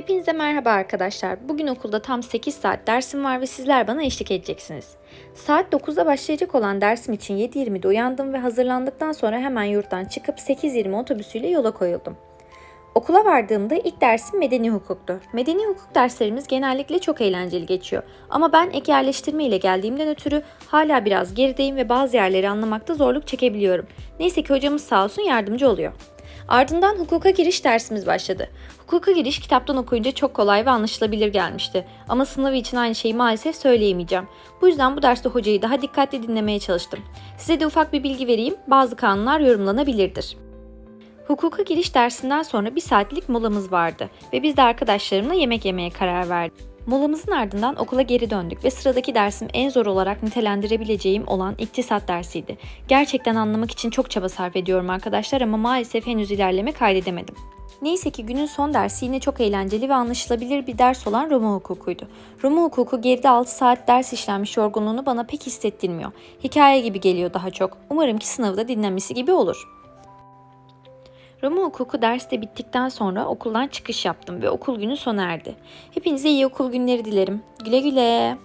Hepinize merhaba arkadaşlar. Bugün okulda tam 8 saat dersim var ve sizler bana eşlik edeceksiniz. Saat 9'da başlayacak olan dersim için 7.20'de uyandım ve hazırlandıktan sonra hemen yurttan çıkıp 8.20 otobüsüyle yola koyuldum. Okula vardığımda ilk dersim medeni hukuktu. Medeni hukuk derslerimiz genellikle çok eğlenceli geçiyor. Ama ben ek yerleştirme ile geldiğimden ötürü hala biraz gerideyim ve bazı yerleri anlamakta zorluk çekebiliyorum. Neyse ki hocamız sağ olsun yardımcı oluyor. Ardından hukuka giriş dersimiz başladı. Hukuka giriş kitaptan okuyunca çok kolay ve anlaşılabilir gelmişti. Ama sınavı için aynı şeyi maalesef söyleyemeyeceğim. Bu yüzden bu derste hocayı daha dikkatli dinlemeye çalıştım. Size de ufak bir bilgi vereyim. Bazı kanunlar yorumlanabilirdir. Hukuka giriş dersinden sonra bir saatlik molamız vardı ve biz de arkadaşlarımla yemek yemeye karar verdik. Molamızın ardından okula geri döndük ve sıradaki dersim en zor olarak nitelendirebileceğim olan iktisat dersiydi. Gerçekten anlamak için çok çaba sarf ediyorum arkadaşlar ama maalesef henüz ilerleme kaydedemedim. Neyse ki günün son dersi yine çok eğlenceli ve anlaşılabilir bir ders olan Roma hukukuydu. Roma hukuku geride 6 saat ders işlenmiş yorgunluğunu bana pek hissettirmiyor. Hikaye gibi geliyor daha çok. Umarım ki sınavda dinlenmesi gibi olur. Roma hukuku dersi de bittikten sonra okuldan çıkış yaptım ve okul günü sona erdi. Hepinize iyi okul günleri dilerim. Güle güle.